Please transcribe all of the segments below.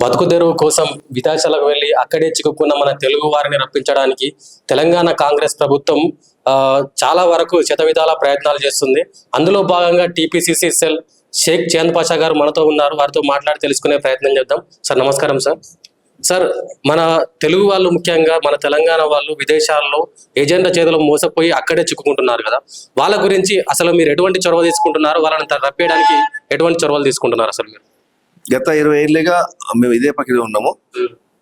బతుకు తెరువు కోసం విదేశాలకు వెళ్ళి అక్కడే చిక్కుకున్న మన తెలుగు వారిని రప్పించడానికి తెలంగాణ కాంగ్రెస్ ప్రభుత్వం చాలా వరకు శతవిధాల ప్రయత్నాలు చేస్తుంది. అందులో భాగంగా టీపీసీసీ సెల్ షేక్ చంద్ పాషా గారు మనతో ఉన్నారు. వారితో మాట్లాడి తెలుసుకునే ప్రయత్నం చేద్దాం. సార్ నమస్కారం సార్. సార్ మన తెలుగు వాళ్ళు ముఖ్యంగా మన తెలంగాణ వాళ్ళు విదేశాల్లో ఏజెంట్ల చేతిలో మోసపోయి అక్కడే చిక్కుకుంటున్నారు కదా. వాళ్ళ గురించి అసలు మీరు ఎటువంటి చొరవ తీసుకుంటున్నారు? వాళ్ళని రప్పేయడానికి ఎటువంటి చొరవలు తీసుకుంటున్నారు అసలు మీరు? గత ఇరవై ఏళ్ళుగా మేము ఇదే పక్కనే ఉన్నాము.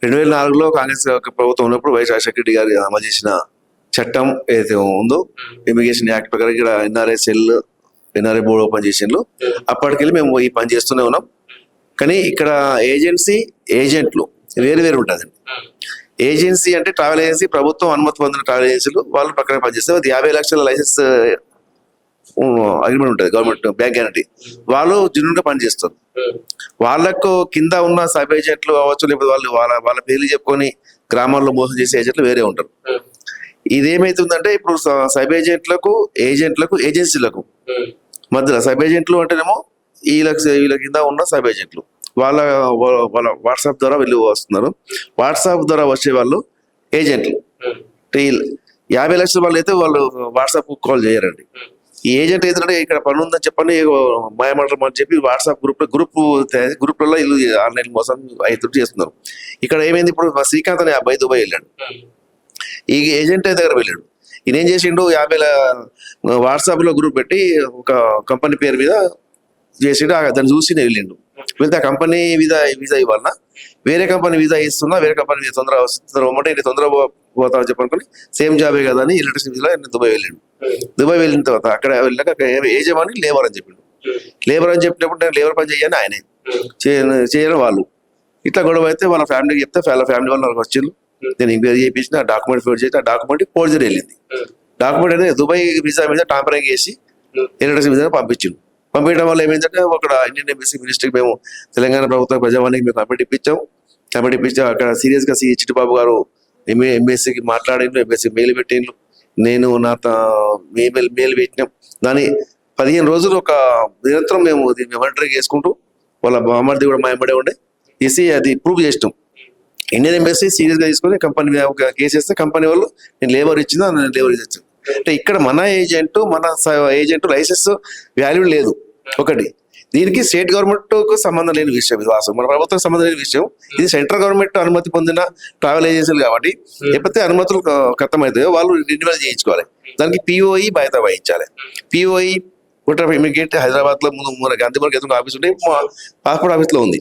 రెండు వేల నాలుగులో కాంగ్రెస్ యొక్క ప్రభుత్వం ఉన్నప్పుడు వైఎస్ రాజశేఖర రెడ్డి గారు అమలు చేసిన చట్టం ఏదైతే ఉందో ఇమిగ్రేషన్ యాక్ట్ ప్రకారం ఇక్కడ NRI cell NRI board open చేసిండ్రు. అప్పటికెళ్ళి మేము ఈ పని చేస్తూనే ఉన్నాం. కానీ ఇక్కడ ఏజెన్సీ ఏజెంట్లు వేరు వేరు ఉంటుందండి ఏజెన్సీ అంటే ట్రావెల్ ఏజెన్సీ ప్రభుత్వం అనుమతి పొందిన ట్రావెల్ ఏజెన్సీలు వాళ్ళు ప్రకారం పనిచేస్తారు. అది యాభై లక్షల లైసెన్స్ అగ్రిమెంట్ ఉంటుంది గవర్నమెంట్ బ్యాంక్ గ్యారంటీ. వాళ్ళు జెన్యున్గా పనిచేస్తారు వాళ్ళకు కింద ఉన్న సబ్ ఏజెంట్లు అవ్వచ్చు లేకపోతే వాళ్ళు వాళ్ళ వాళ్ళ పేర్లు చెప్పుకొని గ్రామాల్లో మోసం చేసే ఏజెంట్లు వేరే ఉంటారు. ఇదేమైతుందంటే ఇప్పుడు సబ్ ఏజెంట్లకు ఏజెంట్లకు ఏజెన్సీలకు మధ్యలో సబ్ ఏజెంట్లు అంటేనేమో వీళ్ళకి వీళ్ళ కింద ఉన్న సబ్ ఏజెంట్లు. వాళ్ళ వాళ్ళ- వాట్సాప్ ద్వారా వీళ్ళు వస్తున్నారు. వాట్సాప్ ద్వారా వచ్చే వాళ్ళు ఏజెంట్లు. యాభై లక్షల వాళ్ళు అయితే వాళ్ళు వాట్సాప్ కాల్ చేయరండి. ఏజెంట్ ఏంటంటే ఇక్కడ పని ఉందని చెప్పని మాయమాటలు అని చెప్పి వాట్సాప్ గ్రూప్ గ్రూప్ గ్రూప్లలో వీళ్ళు ఆన్లైన్ మోసం ఐదు చేస్తున్నారు. ఇక్కడ ఏమైంది ఇప్పుడు మా శ్రీకాంత్ అనే అబ్బాయి దుబాయ్ వెళ్ళాడు. ఈ ఏజెంట్ దగ్గర వెళ్ళాడు. ఈయన ఏం చేసిండు? యాభై వాట్సాప్లో గ్రూప్ పెట్టి ఒక కంపెనీ పేరు మీద చేసిండు ఆ దాన్ని చూసి వెళ్ళిండు. వెళ్తే ఆ కంపెనీ వీసా వీసా ఇవ్వాలన్నా వేరే కంపెనీ వీసా ఇస్తున్నా వేరే కంపెనీ తొందర తొందర ఇవ్వమంటే నేను తొందర పోతా అని చెప్పనుకుని సేమ్ జాబే కదా అని ఎలక్ట్రిసిటీ వీసా నేను దుబాయ్ వెళ్ళిండు. దుబాయ్ వెళ్ళిన తర్వాత అక్కడ వెళ్ళాక అక్కడ యజమాని లేబర్ అని చెప్పిండు. లేబర్ అని చెప్పినప్పుడు నేను లేబర్ పని చేయని ఆయనే. చేయను- వాళ్ళు. ఇట్లా గొడవ అయితే వాళ్ళ ఫ్యామిలీకి చెప్తే వాళ్ళ ఫ్యామిలీ వాళ్ళు నాకు వచ్చిండ్రు. నేను ఎంక్వైరీ చేయించిన ఆ డాక్యుమెంట్ ఫిల్ చేసి ఆ డాక్యుమెంట్ ఫోర్జరీ వెళ్ళింది. డాక్యుమెంట్ అనేది దుబాయ్ వీసా మీద టాంపరింగ్ చేసి ఎలక్ట్రిసిటీ వీసా పంపించిండు. పంపించడం వల్ల ఏమైందంటే అక్కడ ఇండియన్ ఎంబసీ మినిస్ట్రీకి మేము తెలంగాణ ప్రభుత్వ ప్రజావానికి మేము కంప్లీట్ ఇప్పించాం. కంప్లీట్ ఇప్పించాం అక్కడ సీరియస్గా గా సి గారు ఎంఏ ఎంబీఎస్సీకి మాట్లాడిండ్రు ఎంబీఎస్సీ మెయిల్ పెట్టిండ్రు నేను నా మెయిల్ మెయిల్ పెట్టినాం. దాని పదిహేను రోజులు ఒక నిరంతరం మేము దీన్ని మానిటరింగ్ చేసుకుంటూ వాళ్ళ బామర్ది కూడా మా ఎంబడే ఉండే. తీసి అది ప్రూవ్ చేసినాం. ఇండియన్ ఎంబసీ సీరియస్గా తీసుకొని కంపెనీ మీద ఒక కేసు వేస్తే కంపెనీ వాళ్ళు నేను లేబర్ ఇచ్చిందా నేను లేబర్ ఇచ్చాను అంటే ఇక్కడ మన ఏజెంట్ మన ఏజెంట్ లైసెన్స్ వాల్యూ లేదు. ఒకటి దీనికి స్టేట్ గవర్నమెంట్కు సంబంధం లేని విషయం ఇది వాస్తవం. మన ప్రభుత్వం సంబంధం లేని విషయం. ఇది సెంట్రల్ గవర్నమెంట్ అనుమతి పొందిన ట్రావెల్ ఏజెన్సీలు కాబట్టి ఎప్పుడైతే అనుమతులు ఖతమవుతాయో వాళ్ళు రెన్యువల్ చేయించుకోవాలి. దానికి పిఓఈ బాధ్యత వహించాలి. పిఓఈ కోర్ట్ ఆఫ్ ఇమిగ్రేట్ హైదరాబాద్లో ముందు మన గాంధీపురం ఎదురు ఆఫీస్ ఉంటే మా పాస్పోర్ట్ ఆఫీస్లో ఉంది.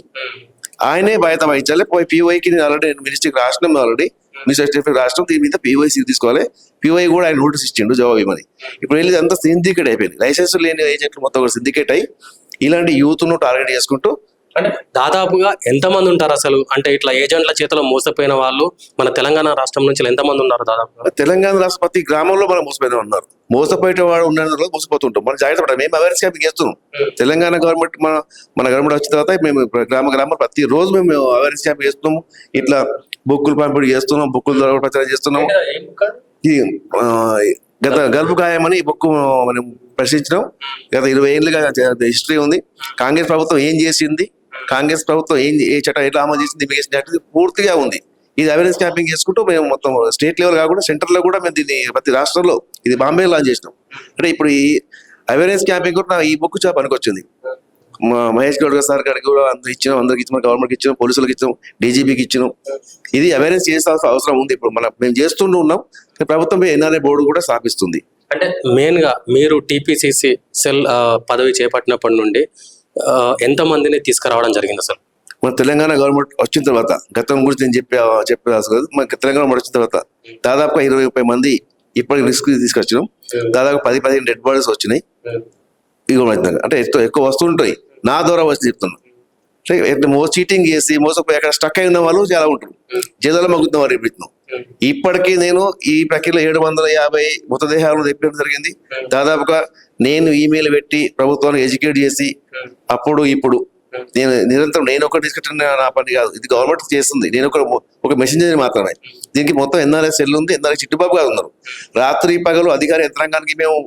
ఆయనే బాధ్యత వహించాలి. పిఓఐకి నేను ఆల్రెడీ మినిస్ట్రీకి రాసినాం ఆల్రెడీ మినిస్టర్ రాష్ట్రం దీని మీద పిఓఐ తీసుకోవాలి. పిఓఐ కూడా ఆయన నోటీస్ ఇచ్చిండు జవాబు ఇవ్వమని ఇప్పుడు వెళ్ళి అంతా సిండికేట్ అయిపోయింది. లైసెన్స్ లేని ఏజెంట్లు మొత్తం కూడా సిండికేట్ అయ్యి ఇలాంటి యూత్ను టార్గెట్ చేసుకుంటూ అంటే దాదాపుగా ఎంతమంది ఉంటారు అసలు? అంటే ఇట్లా ఏజెంట్ల చేతిలో మోసపోయిన వాళ్ళు మన తెలంగాణ రాష్ట్రం నుంచి ఎంతమంది ఉన్నారు దాదాపుగా? తెలంగాణ రాష్ట్ర ప్రతి గ్రామంలో మనం మోసపోయిన ఉన్నారు. మోసపోయే వాడు ఉన్న మోసపోతుంటాం. మనం జాగ్రత్త పడాలి. మేము అవేర్నెస్ క్యాంపింగ్ చేస్తున్నాం. తెలంగాణ గవర్నమెంట్ మన మన గవర్నమెంట్ వచ్చిన తర్వాత మేము గ్రామ గ్రామాలు ప్రతి రోజు మేము అవేర్నెస్ క్యాంప్ చేస్తున్నాము. ఇట్లా బుక్కులు పంపిణీ చేస్తున్నాం బుక్కుల ద్వారా ప్రచారం ఆ, గత గల్పు గాయమని ఈ బుక్ మనం ప్రశ్నించినాం. గత ఇరవై ఏళ్ళుగా హిస్టరీ ఉంది. కాంగ్రెస్ ప్రభుత్వం ఏం చేసింది? కాంగ్రెస్ ప్రభుత్వం ఏం ఏ చట్టం ఎట్లా అమలు చేసింది ఇది పూర్తిగా ఉంది. ఇది అవేర్నెస్ క్యాంపింగ్ చేసుకుంటూ మేము మొత్తం స్టేట్ లెవెల్ కాకుండా సెంటర్లో కూడా మేము దీన్ని ప్రతి రాష్ట్రంలో ఇది బాంబే లాంచ్ చేసినాం. అంటే ఇప్పుడు ఈ అవేర్నెస్ క్యాంపింగ్ కూడా ఈ బుక్ చాలా పనికొచ్చింది. మా మహేష్ గౌడ్ గారు సార్ గారికి కూడా అందరికి ఇచ్చినాం అందరికి ఇచ్చినాం గవర్నమెంట్కి ఇచ్చినాం పోలీసులకు ఇచ్చినాం డీజీపీకి ఇచ్చినాం. ఇది అవేర్నెస్ చేయాల్సిన అవసరం ఉంది ఇప్పుడు. మనం మేము చేస్తుంటూ ఉన్నాం ప్రభుత్వం ఎన్ఆర్ఏ బోర్డు కూడా స్థాపిస్తుంది. అంటే మెయిన్గా మీరు టీపీసీసీ సెల్ పదవి చేపట్టినప్పటి నుండి ఎంత మందిని తీసుకురావడం జరిగింది అసలు? మన తెలంగాణ గవర్నమెంట్ వచ్చిన తర్వాత గతం గురించి నేను చెప్పే చెప్పే లేదు. మన తెలంగాణ వచ్చిన తర్వాత దాదాపుగా ఇరవై ముప్పై మంది ఇప్పటికి రిస్క్ తీసుకొచ్చినాం. దాదాపు పది పదిహేను డెడ్ బాడీస్ వచ్చినాయి. ఇవి అంటే ఎక్కువ ఎక్కువ వస్తుంటాయి. నా ద్వారా వచ్చి చెప్తున్నా అంటే ఎట్లా మో చీటింగ్ చేసి మోసపోయి అక్కడ స్టక్ అయిన వాళ్ళు చాలా ఉంటారు. జదల మగ్గుతున్న వారు ఇప్పించినాం ఇప్పటికీ నేను ఈ ప్రక్రియలో ఏడు వందల యాభై మృతదేహాలను తెప్పడం జరిగింది. దాదాపుగా నేను ఈమెయిల్ పెట్టి ప్రభుత్వాన్ని ఎడ్యుకేట్ చేసి అప్పుడు ఇప్పుడు నేను నిరంతరం నేను ఒకటి తీసుకుంటున్న నా పని కాదు. ఇది గవర్నమెంట్ చేస్తుంది. నేను ఒక ఒక మెసేంజర్ మాత్రమే. దీనికి మొత్తం ఎన్ఆర్ఎస్ సెల్ ఉంది? ఎన్ఆర్ఎస్ చిట్టిబాబు గారు ఉన్నారు. రాత్రి పగలు అధికార యంత్రాంగానికి మేము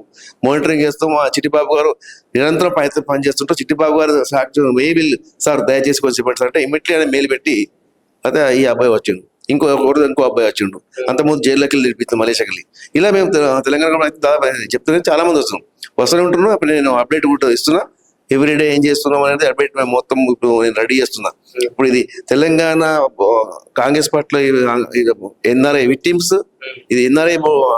మానిటరింగ్ చేస్తాం. ఆ చిట్టిబాబు గారు నిరంతరం పని పనిచేస్తుంటాం చిట్టిబాబు గారు సాక్షి మెయిల్ సార్ దయచేసి కొంచెం చెప్పండి సార్. అంటే ఇమీడియట్లీ ఆయన మెయిల్ పెట్టి అదే ఈ అబ్బాయి వచ్చిండు. ఇంకో ఒకటి ఇంకో అబ్బాయి వచ్చిండు. అంతకుముందు జైల్లోకి వెళ్ళి తిరిపిస్తాం మలేషియాకి వెళ్ళి. ఇలా మేము తెలంగాణ తెలంగాణలో చెప్తూనే చాలా మంది వస్తున్నాం. వస్తూనే ఉంటున్నాం. అప్పుడు నేను అప్డేట్ కూడా ఇస్తున్నా. ఎవ్రీడే ఏం చేస్తున్నాం అనేది అప్డేట్ మేము మొత్తం ఇప్పుడు నేను రెడీ చేస్తున్నా. ఇప్పుడు ఇది తెలంగాణ కాంగ్రెస్ పార్టీలో ఎన్ఆర్ఐ విక్టిమ్స్ ఇది ఎన్ఆర్ఐ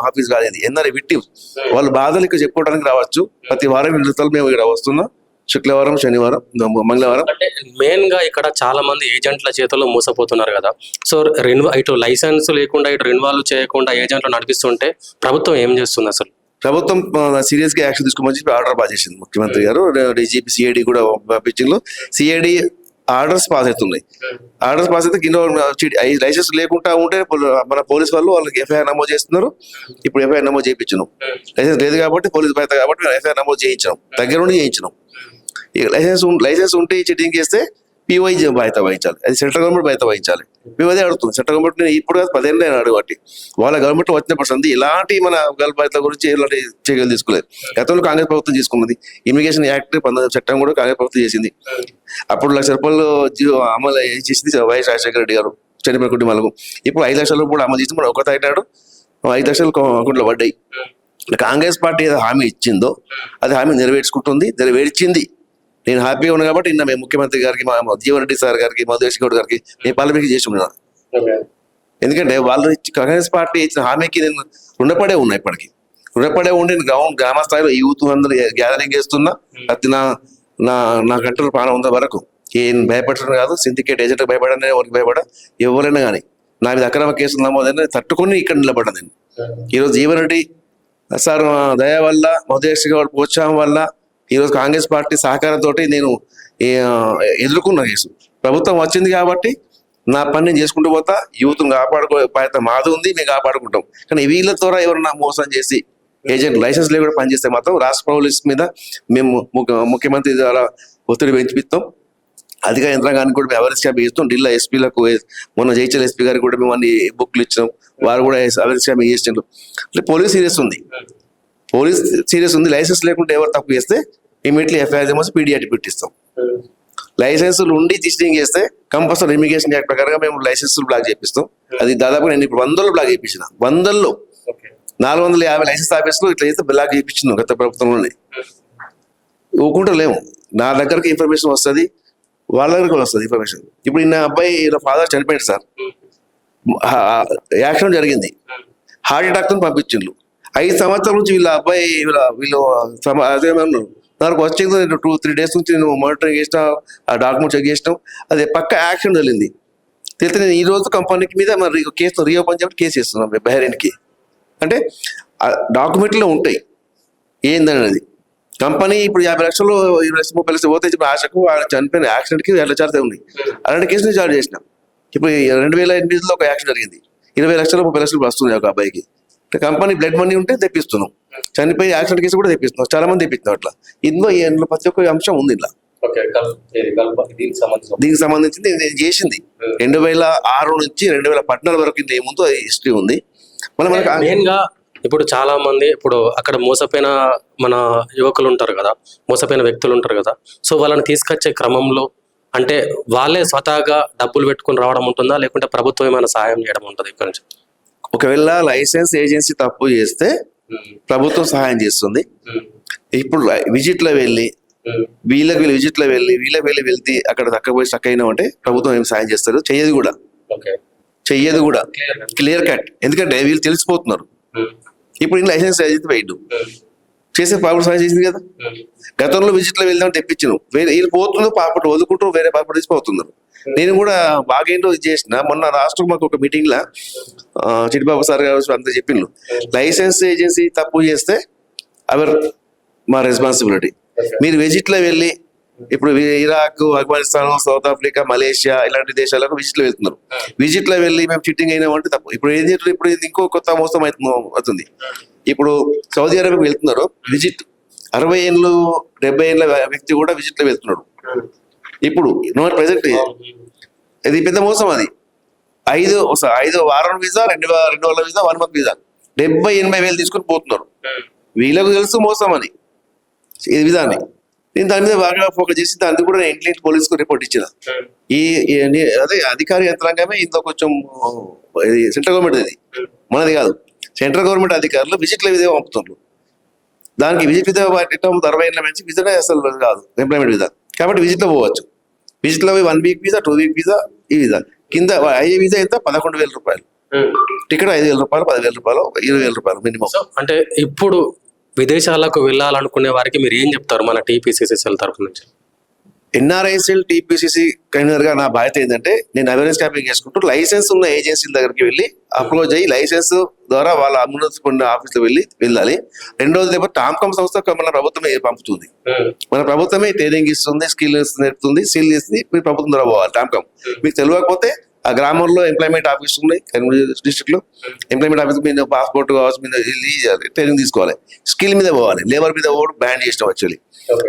ఆఫీస్ కాదు ఇది ఎన్ఆర్ఐ విక్టిమ్స్ వాళ్ళు బాధలు ఇక్కడ చెప్పుకోవడానికి రావచ్చు. ప్రతి వారం విడతలు మేము ఇక్కడ వస్తున్నాం. శుక్రవారం శనివారం మంగళవారం. అంటే మెయిన్గా ఇక్కడ చాలా మంది ఏజెంట్ల చేతుల్లో మూసపోతున్నారు కదా. సో రెన్యూ ఇటు లైసెన్స్ లేకుండా ఇటు రెన్వాల్వ్ చేయకుండా ఏజెంట్లు నడిపిస్తుంటే ప్రభుత్వం ఏం చేస్తుంది అసలు? ప్రభుత్వం సీరియస్గా యాక్షన్ తీసుకోమని చెప్పి ఆర్డర్ పాస్ చేసింది ముఖ్యమంత్రి గారు. డీజీపీ సిఐడి కూడా పంపించింగ్లో సిఐడి ఆర్డర్స్ పాస్ అవుతున్నాయి. ఆర్డర్స్ పాస్ అయితే కింద లైసెన్స్ లేకుండా ఉంటే మన పోలీస్ వాళ్ళు వాళ్ళకి ఎఫ్ఐఆర్ నమోదు చేస్తున్నారు. ఇప్పుడు ఎఫ్ఐఆర్ నమోదు చేయించినాం. లైసెన్స్ లేదు కాబట్టి పోలీస్ బాధ్యత కాబట్టి ఎఫ్ఐఆర్ నమోదు చేయించినాం. దగ్గర నుండి చేయించినాం. లైసెన్స్ లైసెన్స్ ఉంటే చీటింగ్ చేస్తే పివై బాధ్యత వహించాలి. అది సెంట్రల్ గవర్నమెంట్ బాధ్యత వహించాలి. మేము అదే అడుగుతుంది. సెంట్రల్ గవర్నమెంట్ నేను ఇప్పుడు కాదు పదేళ్ళు నేను అడగబట్టి వాళ్ళ గవర్నమెంట్ వచ్చినప్పటి సంది ఇలాంటి మన గల్ బాధ్యత గురించి ఇలాంటి చర్యలు తీసుకోలేదు. గతంలో కాంగ్రెస్ ప్రభుత్వం తీసుకున్నది. ఇమిగ్రేషన్ యాక్ట్ పంతొమ్మిది చట్టం కూడా కాంగ్రెస్ ప్రభుత్వం చేసింది. అప్పుడు లక్ష రూపాయలు జీవో అమలు చేసింది వైఎస్ రాజశేఖర రెడ్డి గారు చనిపోయిన కుటుంబాలకు ఇప్పుడు ఐదు లక్షల కూడా అమలు చేసి మనం ఒక తాగినాడు ఐదు లక్షలు అకౌంట్లో పడ్డాయి. కాంగ్రెస్ పార్టీ ఏదో హామీ ఇచ్చిందో అది హామీ నెరవేర్చుకుంటుంది. నెరవేర్చింది. నేను హ్యాపీగా ఉన్నాను కాబట్టి నిన్న మేము ముఖ్యమంత్రి గారికి మా మా జీవన్ రెడ్డి సార్ గారికి మధురేష్ గౌడ్ గారికి నేను పార్లమెంట్కి చేసి ఉన్నాను ఎందుకంటే వాళ్ళు కాంగ్రెస్ పార్టీ ఇచ్చిన హామీకి నేను రుణపడే ఉన్నా ఇప్పటికి. రుణపడే ఉండి గ్రౌండ్ గ్రామ స్థాయిలో యూత్ అందరూ గ్యాదరింగ్ చేస్తున్నా అది నా నా నా కంట్రోల్ ప్రాణం ఉన్న వరకు. ఏం భయపడటం కాదు సిండికేట్ ఏజెంట్ భయపడనే ఎవరికి భయపడ ఎవరైనా కానీ. నా మీద అక్రమ కేసులు నమోదైనా తట్టుకొని ఇక్కడ నిలబడ్డా నేను. ఈరోజు జీవన్ రెడ్డి సార్ దయ వల్ల మధురేష్ గౌడ్ ప్రోత్సాహం వల్ల ఈరోజు కాంగ్రెస్ పార్టీ సహకారంతో నేను ఎదుర్కొన్న కేసు ప్రభుత్వం వచ్చింది కాబట్టి నా పని నేను చేసుకుంటూ పోతా యూత్ను కాపాడుకో బాధ్యత మాది ఉంది మేము కాపాడుకుంటాం. కానీ వీళ్ళ ద్వారా ఎవరన్నా మోసం చేసి ఏజెంట్ లైసెన్స్ లేకుండా పనిచేస్తే మాత్రం రాష్ట్ర పోలీస్ మీద మేము ముఖ్యమంత్రి ద్వారా ఒత్తిడి పెంచిపిస్తాం. అధిక యంత్రాంగానికి కూడా మేము అవేర్నెస్ క్యాంప్ ఇస్తాం ఢిల్లీ ఎస్పీలకు మొన్న జైచల్ ఎస్పీ గారికి కూడా మేము అన్ని బుక్లు ఇచ్చినాం. వారు కూడా అవేర్నెస్ క్యాంప్ చేసినారు. అంటే పోలీస్ సీరియస్ ఉంది. పోలీస్ సీరియస్ ఉంది. లైసెన్స్ లేకుండా ఎవరు తప్పు చేస్తే ఇమీడియట్లీ ఎఫ్ఐఆర్ చేసి పీడియాటి పెట్టిస్తాం. లైసెన్సులు ఉండి టీచింగ్ చేస్తే కంపల్సరీ ఇమిగ్రేషన్ యాక్ట్ ప్రకారంగా మేము లైసెన్స్ బ్లాక్ చేపిస్తాం. అది దాదాపు నేను ఇప్పుడు వందల్లో బ్లాక్ చేయించిన వందల్లో. నాలుగు వందల యాభై లైసెన్స్ ఆఫీసులు ఇట్లా అయితే బ్లాక్ చేయించినాం గత ప్రభుత్వంలోనే. ఊకుంటూ లేము నా దగ్గరకు ఇన్ఫర్మేషన్ వస్తుంది వాళ్ళ దగ్గరకు వస్తుంది ఇన్ఫర్మేషన్ ఇప్పుడు నా అబ్బాయి ఇలా ఫాదర్ చనిపోయాడు సార్. యాక్సిడెంట్ జరిగింది. హార్ట్ అటాక్తో పంపించిండ్రు. ఐదు సంవత్సరాల నుంచి వీళ్ళ అబ్బాయి వీళ్ళ వీళ్ళు అదే నాకు వచ్చింది నేను టూ త్రీ డేస్ నుంచి నేను మానిటరింగ్ చేసిన ఆ డాక్యుమెంట్ చెక్ చేసినాం అది పక్క యాక్షన్ వెళ్ళింది తెలిస్తే నేను ఈ రోజు కంపెనీకి మీద మరి కేసు రీఓపెన్ చెప్పి కేసు చేస్తున్నాం బహ్రైన్కి అంటే డాక్యుమెంట్లో ఉంటాయి. ఏందనేది? కంపెనీ ఇప్పుడు యాభై లక్షలు ఇరవై లక్షలు ముప్పై లక్షలు పోతే ఇప్పుడు ఆశకు ఆయన చనిపోయిన యాక్సిడెంట్కి వేల చార్జ్ ఉన్నాయి. అలాంటి కేసుని చార్జ్ చేసినాం. ఇప్పుడు ఈ రెండు వేల ఎనిమిదిలో ఒక యాక్సిడెంట్ జరిగింది. ఇరవై లక్షలు ముప్పై లక్షలు వస్తుంది ఒక అబ్బాయికి. కంపెనీ బ్లడ్ మనీ ఉంటే తెప్పిస్తున్నాం. చనిపోయి యాక్సిడెంట్ కేసు కూడా తెప్పిస్తున్నాం. చాలా మంది తెప్పిస్తున్నాం అట్లా. ఇందులో ఈ- ఇందులో ప్రతి ఒక్క అంశం ఉంది ఇలా దీనికి సంబంధించింది నేను చేసింది. రెండు వేల ఆరు నుంచి రెండు వేల పద్నాలుగు వరకు ఇంత ఏముందో అది హిస్టరీ ఉంది. మళ్ళీ మనకు మెయిన్గా ఇప్పుడు చాలా మంది ఇప్పుడు అక్కడ మోసపోయిన మన యువకులు ఉంటారు కదా. మోసపోయిన వ్యక్తులు ఉంటారు కదా. సో వాళ్ళని తీసుకొచ్చే క్రమంలో అంటే వాళ్ళే స్వతహాగా డబ్బులు పెట్టుకుని రావడం ఉంటుందా? లేకుంటే ప్రభుత్వం ఏమైనా సహాయం చేయడం ఉంటుంది ఇక్కడ నుంచి? ఒకవేళ లైసెన్స్ ఏజెన్సీ తప్పు చేస్తే ప్రభుత్వం సహాయం చేస్తుంది. ఇప్పుడు విజిట్లో వెళ్ళి వీళ్ళకి వీళ్ళు విజిట్లో వెళ్ళి వీళ్ళకి వెళ్ళి వెళ్తే అక్కడ తక్కువ స్టక్ అయినా అంటే ప్రభుత్వం ఏం సాయం చేస్తారు? చెయ్యదు కూడా. చెయ్యదు కూడా. క్లియర్ కట్ ఎందుకంటే వీళ్ళు తెలిసిపోతున్నారు. ఇప్పుడు ఈ లైసెన్స్ ఏజెన్సీ పోయిండు. చేసే పాపడు సాయం చేసింది కదా. గతంలో విజిట్లో వెళ్దాం తెప్పించను. వేరే వీళ్ళు పోతుందో పాపడు వదులుకుంటూ వేరే పాపడు తీసిపోతున్నారు. నేను కూడా బాగేంటో ఇది చేసిన. మొన్న రాష్ట్రం మాకు ఒక మీటింగ్ లా సార్ గారు అంతా చెప్పిండ్రు. లైసెన్స్ ఏజెన్సీ తప్పు చేస్తే అవర్ మా రెస్పాన్సిబిలిటీ మీరు విజిట్లో వెళ్ళి ఇప్పుడు Iraq Afghanistan South Africa Malaysia ఇలాంటి దేశాలకు విజిట్లో వెళ్తున్నారు. విజిట్లో వెళ్ళి మేము చిట్టింగ్ అయినామంటే తప్పు. ఇప్పుడు ఏం చేస్తారు ఇప్పుడు ఇది ఇంకో కొత్త మోసం అవుతుంది ఇప్పుడు సౌదీ అరేబియాకి వెళ్తున్నారు విజిట్ అరవై ఏళ్ళు డెబ్బై ఏళ్ళ వ్యక్తి కూడా విజిట్లో వెళ్తున్నాడు. ఇప్పుడు నో ప్రెసెంట్ ఇది పెద్ద మోసం అది. ఐదు ఐదు వారం వీసా రెండు రెండు వందల వీసా వన్ మంత్ వీసా. డెబ్బై ఎనభై వేలు తీసుకుని పోతున్నారు. వీళ్ళకు తెలుసు మోసం అని ఇది విధాన్ని నేను దాని మీద బాగా ఫోకస్ చేసి దాన్ని కూడా నేను ఇంట్లో పోలీసుకు రిపోర్ట్ ఇచ్చిన. ఈ అదే అధికారి యంత్రాంగమే ఇందులో కొంచెం ఇది సెంట్రల్ గవర్నమెంట్ ఇది. మనది కాదు. సెంట్రల్ గవర్నమెంట్ అధికారులు విజిట్ల విధంగా పంపుతున్నారు దానికి విజిట్ విధంగా ఎట్లా అరవై ఏళ్ళ నుంచి విజిట్ అసలు కాదు. ఎంప్లాయ్మెంట్ విధానం. కాబట్టి విజిట్లో పోవచ్చు. విజిట్లో one week visa two week visa ఈ వీసా కింద అయ్యే వీసా ఎంత? పదకొండు వేల రూపాయలు. టికెట్ ఐదు వేల రూపాయలు పదివేల రూపాయలు ఇరవై వేల రూపాయలు మినిమం అంటే ఇప్పుడు విదేశాలకు వెళ్ళాలనుకునే వారికి మీరు ఏం చెప్తారు మన టీపీసీసీఎల్ తరఫు నుంచి? ఎన్ఆర్ఐసిఎల్ టీపీసీసీ ట్రైనర్గా నా బాధ్యత ఏంటంటే నేను అవేర్నెస్ క్యాంపింగ్ చేసుకుంటూ లైసెన్స్ ఉన్న ఏజెన్సీల దగ్గరికి వెళ్ళి అప్రోచ్ అయ్యి లైసెన్స్ ద్వారా వాళ్ళ అనుమతి పొందిన ఆఫీస్లో వెళ్ళి వెళ్ళాలి. రెండోది ఏమో టామ్కామ్ సంస్థ మన ప్రభుత్వమే పంపుతుంది. మన ప్రభుత్వమే ట్రైనింగ్ ఇస్తుంది స్కిల్ నేర్పుతుంది సీల్ చేస్తుంది మీరు ప్రభుత్వం ద్వారా పోవాలి టామ్కామ్. మీకు తెలియకపోతే ఆ గ్రామంలో ఎంప్లాయ్మెంట్ ఆఫీస్ ఉన్నాయి డిస్ట్రిక్ట్లో ఎంప్లాయ్మెంట్ ఆఫీస్ మీద పాస్పోర్ట్ కావచ్చు మీద వెళ్ళి ట్రైనింగ్ తీసుకోవాలి. స్కిల్ మీద పోవాలి లేబర్ మీద పోవడం బ్యాన్ చేసిన యాక్చువల్లీ.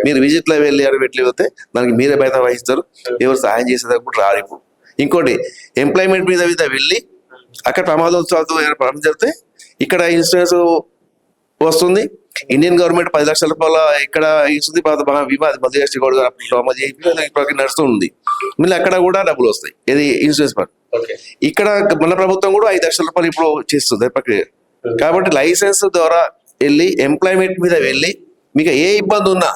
మీరు విజిట్లో వెళ్ళి ఎవరు పెట్టి పోతే దానికి మీరే బయట వహిస్తారు ఎవరు సహాయం చేసేదానికి కూడా రారు ఇప్పుడు. ఇంకోటి ఎంప్లాయ్మెంట్ మీద మీద వెళ్ళి అక్కడ ప్రమాదోత్సవాలతో ప్రమాదం జరిగితే ఇక్కడ ఇన్సూరెన్స్ వస్తుంది ఇండియన్ గవర్నమెంట్ పది లక్షల రూపాయల ఇక్కడ ఇస్తుంది అది మధ్య అమలు చేసి ఇప్పటికి నడుస్తూ ఉంది. మళ్ళీ అక్కడ కూడా డబ్బులు వస్తాయి. ఇది ఇన్సూరెన్స్ ఓకే. ఇక్కడ మన ప్రభుత్వం కూడా ఐదు లక్షల రూపాయలు ఇప్పుడు చేస్తుంది ప్రక్రియ. కాబట్టి లైసెన్స్ ద్వారా వెళ్ళి ఎంప్లాయ్మెంట్ మీద వెళ్ళి మీకు ఏ ఇబ్బంది ఉన్నా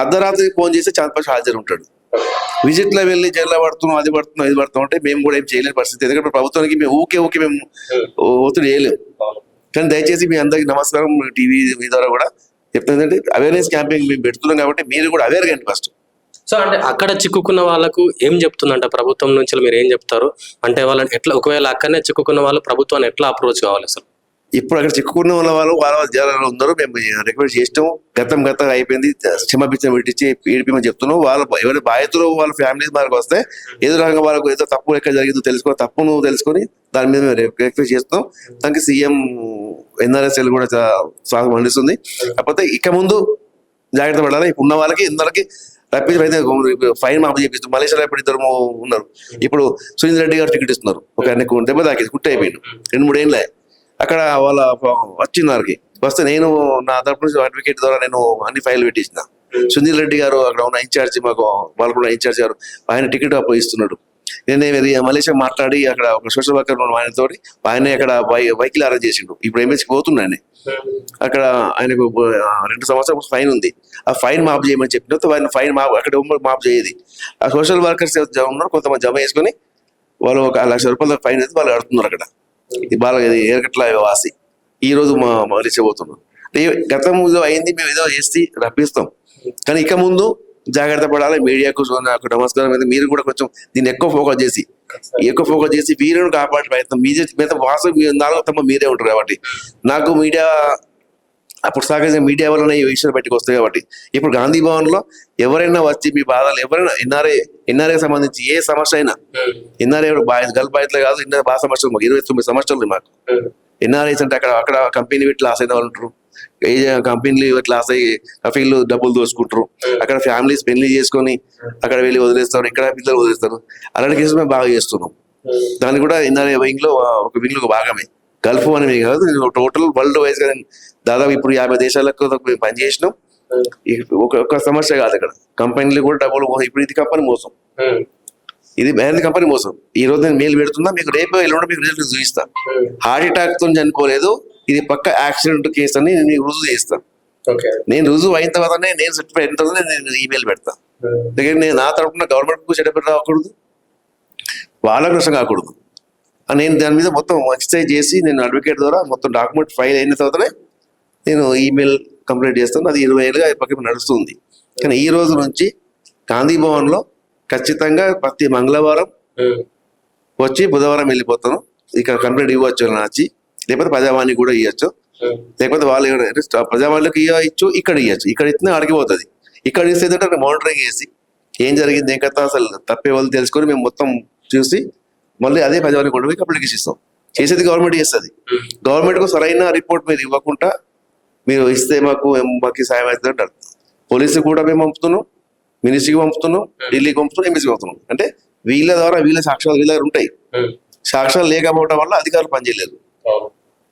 అర్ధరాత్రి ఫోన్ చేస్తే చాందపాష హాజరు ఉంటాడు. విజిట్లో వెళ్ళి జైల్లో పడుతున్నాం అది పడుతున్నాం ఇది పడుతున్నాం అంటే మేము కూడా ఏం చేయలేని పరిస్థితి. ఎందుకంటే ప్రభుత్వానికి మేము ఊకే ఊకే మేము ఒత్తిడి చేయలేము. కానీ దయచేసి మీ అందరికి నమస్కారం టీవీ మీ ద్వారా కూడా చెప్తుందంటే అవేర్నెస్ క్యాంపెయిన్ మేము పెడుతున్నాం కాబట్టి మీరు కూడా అవేర్ కండి ఫస్ట్ సో అంటే అక్కడ చిక్కుకున్న వాళ్ళకు ఏం చెప్తుందంట? ప్రభుత్వం నుంచి మీరు ఏం చెప్తారు? అంటే వాళ్ళని ఎట్లా ఒకవేళ అక్కడనే చిక్కుకున్న వాళ్ళు ప్రభుత్వాన్ని ఎట్లా అప్రోచ్ కావాలి అసలు? ఇప్పుడు అక్కడ చిక్కుకున్న వాళ్ళ వాళ్ళు వాళ్ళ జనాలు ఉన్నారు మేము రిక్వెస్ట్ చేసినాం గతం గతం అయిపోయింది క్షమాపించిన పెట్టించి ఏడిపిమని చెప్తున్నాం వాళ్ళ ఎవరి బాధితులు వాళ్ళ ఫ్యామిలీ మనకు వస్తే ఏదో రకంగా వాళ్ళకు ఏదో తప్పు ఎక్కడ జరిగిందో తెలుసుకో తప్పును తెలుసుకొని దాని మీద మేము రిక్వెస్ట్ చేస్తున్నాం. దానికి సీఎం ఎన్ఆర్ఎస్ఎల్ కూడా చా- సాగు మండిస్తుంది కాకపోతే ఇక ముందు జాగ్రత్త పడాలి. ఇప్పుడు ఉన్న వాళ్ళకి ఇందరికి రప్పించి అయితే ఫైన్ మాపు చేపిస్తుంది మలేషియాలో ఇప్పుడు ఇద్దరు ఉన్నారు. ఇప్పుడు సునీల్ రెడ్డి గారు టికెట్ ఇస్తున్నారు. ఒక ఆయనకు దెబ్బ తాకింది కుట్టి అయిపోయింది రెండు మూడు ఏళ్ళే. అక్కడ వాళ్ళ వచ్చిన వారికి వస్తే నేను నా తరపు నుంచి అడ్వకేట్ ద్వారా నేను అన్ని ఫైల్ పెట్టించిన సునీల్ రెడ్డి గారు అక్కడ ఉన్న ఇన్ఛార్జి మాకు వాళ్ళు కూడా ఇన్ఛార్జ్ గారు ఆయన టికెట్ అప్పు ఇస్తున్నాడు. నేను మలేషియా మాట్లాడి అక్కడ ఒక సోషల్ వర్కర్ ఆయనతో ఆయన అక్కడ వెహికల్ అరేంజ్ చేసిండు. ఇప్పుడు ఎంఎస్కి పోతున్నాను అక్కడ ఆయనకు రెండు సంవత్సరాలు ఫైన్ ఉంది. ఆ ఫైన్ మాఫ్ చేయమని చెప్పిన ఆయన ఫైన్ మాఫ్ అక్కడ మాఫ్ చేయదు. ఆ సోషల్ వర్కర్స్ ఉన్నారు కొంతమంది జమ చేసుకుని వాళ్ళు ఒక లక్ష రూపాయల ఫైన్ అయితే వాళ్ళు కడుతున్నారు అక్కడ. ఇది బాగా ఇది వాసి. ఈ రోజు మా మలిచిపోతున్నాం గతంలో అయింది మేము ఏదో చేసి రప్పిస్తాం. కానీ ఇక ముందు జాగ్రత్త పడాలి. మీడియాకు నాకు నమస్కారం అయితే మీరు కూడా కొంచెం దీన్ని ఎక్కువ ఫోకస్ చేసి ఎక్కువ ఫోకస్ చేసి వీరును కాపాడే ప్రయత్నం. మీదే మీద వాసు మీ నాలుగో తమ్మ మీరే ఉంటారు కాబట్టి. నాకు మీడియా అప్పుడు సహకరించిన మీడియా వలన ఈ విషయాలు బయటకు వస్తాయి కాబట్టి. ఇప్పుడు గాంధీ భవన్లో ఎవరైనా వచ్చి మీ బాధలు ఎవరైనా ఎన్ఆర్ఐ ఎన్ఆర్ఐ సంబంధించి ఏ సమస్య అయినా ఎన్ఆర్ఐ బాయ్ గల్ బాధితులే కాదు ఎన్ఆర్ఐ బాగా సమస్యలు మాకు ఇరవై తొమ్మిది సమస్యలు మాకు. ఎన్ఆర్ఐస్ అంటే అక్కడ అక్కడ కంపెనీ పెట్టి లాస్ అయిన వాళ్ళు ఉంటారు. ఏ కంపెనీలు ఇట్లా లాస్ అయ్యి కఫీలు డబ్బులు దోచుకుంటారు. అక్కడ ఫ్యామిలీస్ పెళ్ళి చేసుకొని అక్కడ వెళ్ళి వదిలేస్తారు ఇక్కడ పిల్లలు వదిలేస్తారు. అలాంటి కేసులు మేము బాగా చేస్తున్నాం. దాన్ని కూడా ఎన్ఆర్ఐ వింగ్లో ఒక వింగ్లో ఒక భాగమే. గల్ఫ్ అని కాదు టోటల్ వరల్డ్ వైజ్గా దాదాపు ఇప్పుడు యాభై దేశాలకు మేము పనిచేసినాం ఒక సమస్య కాదు ఇక్కడ. కంపెనీలు కూడా డబ్బులు మోసం. ఇప్పుడు ఇది కంపెనీ మోసం. ఇది బ్యాండ్ కంపెనీ మోసం. ఈ రోజు నేను మెయిల్ పెడుతున్నా మీకు రేపు ఎల్లుండి మీకు రిజల్ట్ చూపిస్తా. హార్ట్ అటాక్తో చనిపోలేదు. ఇది పక్క యాక్సిడెంట్ కేసు అని నేను రుజువు చేస్తాను ఓకే. నేను రుజువు అయిన తర్వాతనే నేను సర్టిఫైడ్ అయిన తర్వాత నేను ఈమెయిల్ పెడతా. ఎందుకంటే నేను నా తరపున గవర్నమెంట్కు చెడ్డ రాకూడదు వాళ్ళకు నష్టం కాకూడదు. నేను దాని మీద మొత్తం ఎక్సర్సైజ్ చేసి నేను అడ్వకేట్ ద్వారా మొత్తం డాక్యుమెంట్ ఫైల్ అయిన తర్వాతనే నేను ఈమెయిల్ కంప్లీట్ చేస్తాను. అది ఇరవై ఏళ్ళుగా పక్కన నడుస్తుంది. కానీ ఈ రోజు నుంచి గాంధీ భవన్లో ఖచ్చితంగా ప్రతి మంగళవారం వచ్చి బుధవారం వెళ్ళిపోతాను. ఇక్కడ కంప్లీట్ ఇవ్వచ్చు నాచి లేకపోతే ప్రజావాణి కూడా ఇవ్వచ్చు లేకపోతే వాళ్ళు ప్రజావాళ్ళకి ఇవ్వచ్చు ఇక్కడ ఇవ్వచ్చు ఇక్కడ ఇచ్చినా అడిగి పోతుంది. ఇక్కడ ఇస్తే ఏంటంటే మానిటరింగ్ చేసి ఏం జరిగింది ఏం కథ అసలు తప్పే వాళ్ళు తెలుసుకొని మేము మొత్తం చూసి మళ్ళీ అదే ప్రజావాణి కూడా పోయి అప్లికేషన్ ఇస్తాం. చేసేది గవర్నమెంట్ చేస్తుంది. గవర్నమెంట్కు సరైన రిపోర్ట్ మీరు ఇవ్వకుండా మీరు ఇస్తే మాకు మాకు సాయం అవుతుంది అంటారు. పోలీసు కూడా మేము పంపుతున్నాం మినిస్ట్రీకి పంపుతున్నాం ఢిల్లీకి పంపుతున్నాం ఎంబీసీకి పంపుతున్నాం. అంటే వీళ్ళ ద్వారా వీళ్ళ సాక్ష్యాలు వీళ్ళ దగ్గర ఉంటాయి. సాక్ష్యాలు లేకపోవడం వల్ల అధికారులు పనిచేయలేదు.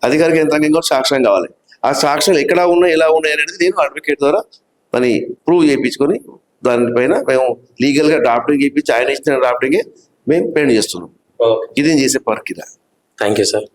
అధికారిక యంత్రాంగం కూడా సాక్ష్యం కావాలి. ఆ సాక్ష్యాలు ఎక్కడ ఉన్నాయి ఎలా ఉన్నాయి అనేది నేను అడ్వకేట్ ద్వారా దాన్ని ప్రూవ్ చేయించుకొని దానిపైన మేము లీగల్గా డ్రాఫ్టింగ్ చేయించి ఆయన ఇచ్చిన డ్రాఫ్టింగే మేము పెండ్ చేస్తున్నాం. ఇది చేసే ఇలా థ్యాంక్ యూ సార్